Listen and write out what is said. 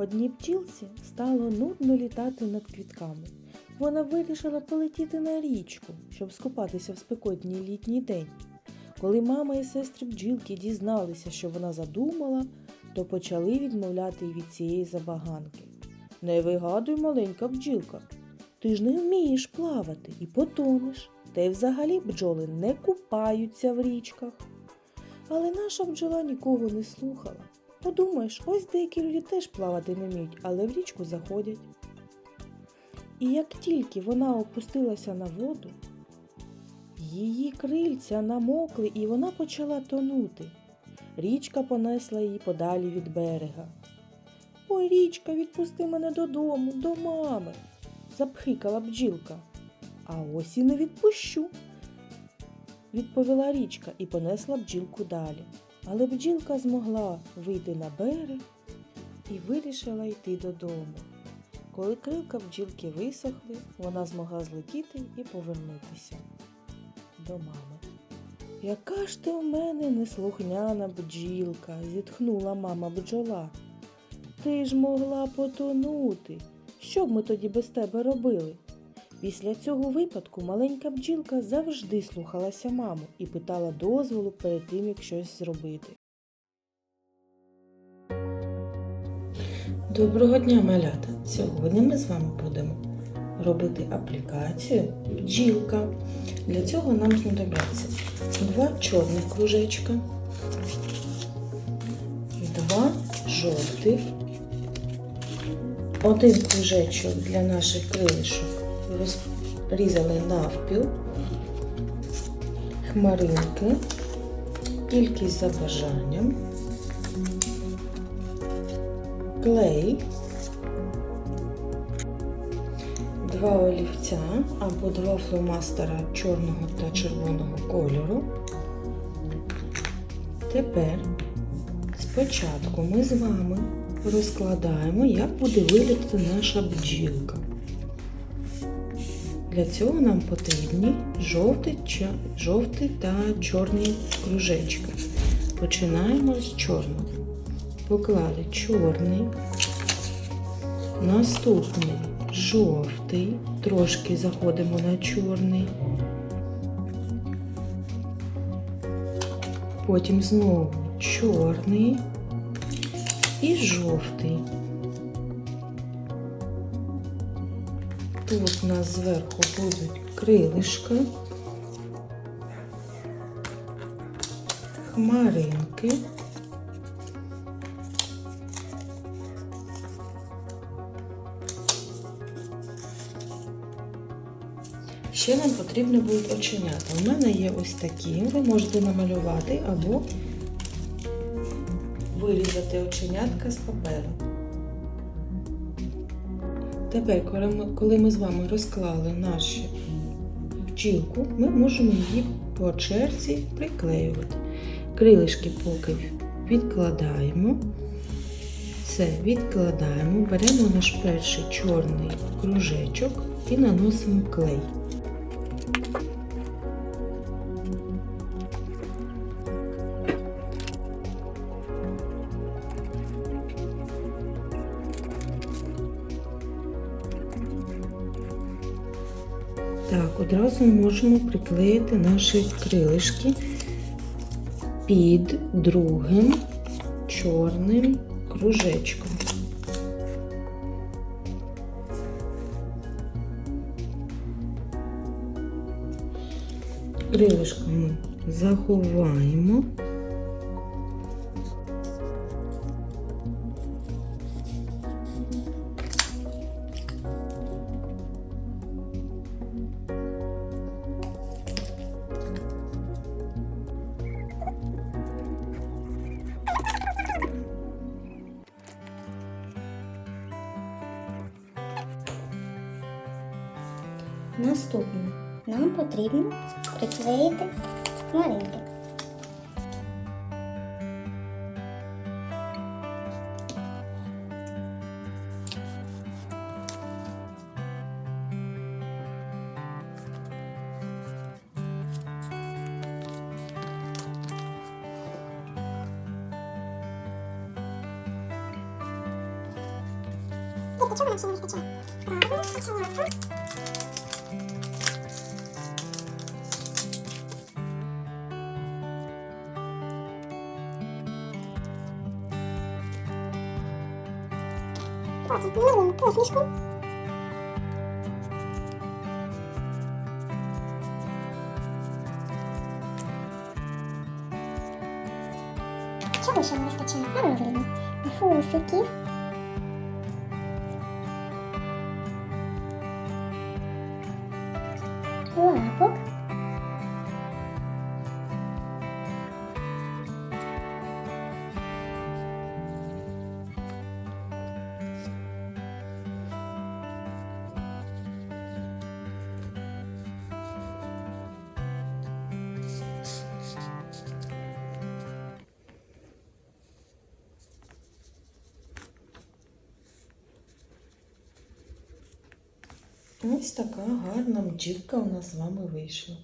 Одній бджілці стало нудно літати над квітками. Вона вирішила полетіти на річку, щоб скупатися в спекотній літній день. Коли мама і сестри бджілки дізналися, що вона задумала, то почали відмовляти від цієї забаганки. Не вигадуй, маленька бджілка. Ти ж не вмієш плавати і потонеш. Та й взагалі бджоли не купаються в річках. Але наша бджола нікого не слухала. Подумаєш, ось деякі люди теж плавати не вміють, але в річку заходять. І як тільки вона опустилася на воду, її крильця намокли і вона почала тонути. Річка понесла її подалі від берега. Ой, річка, відпусти мене додому, до мами, запхикала бджілка. А ось і не відпущу, відповіла річка і понесла бджілку далі. Але бджілка змогла вийти на берег і вирішила йти додому. Коли крилка бджілки висохли, вона змогла злетіти і повернутися до мами. Яка ж ти у мене неслухняна бджілка, зітхнула мама бджола. Ти ж могла потонути. Що б ми тоді без тебе робили? Після цього випадку маленька бджілка завжди слухалася маму і питала дозволу перед тим, як щось зробити. Доброго дня, малята! Сьогодні ми з вами будемо робити аплікацію бджілка. Для цього нам знадобляться два чорних кружечка, два жовтих, один кружечок для наших крилишок розрізали навпіл, хмаринки, кількість за бажанням, клей, два олівця або два фломастера чорного та червоного кольору. Тепер спочатку ми з вами розкладаємо, як буде виглядати наша бджілка. Для цього нам потрібні жовті, ча- та чорні кружечки. Починаємо з чорного. Поклали чорний, наступний жовтий, трошки заходимо на чорний. Потім знову чорний і жовтий. Тут у нас зверху будуть крилишка, хмаринки. Ще нам потрібно будуть оченята. У мене є ось такі, ви можете намалювати або вирізати оченятка з паперу. Тепер, коли ми, з вами розклали нашу бджілку, ми можемо її по черзі приклеювати. Крилишки поки відкладаємо. Все, відкладаємо, беремо наш перший чорний кружечок і наносимо клей. Так, одразу можемо приклеїти наші крилишки під другим чорним кружечком. Крилишко ми заховаємо. Наступне нам потрібно приклеїти хмаринки. Для чого нам всього не? Правильно, салату. Потім малюємо посмішку. Чого ще не вистачає? Правильно. Фусики. Лапок. Ось така гарна мчівка у нас з вами вийшла.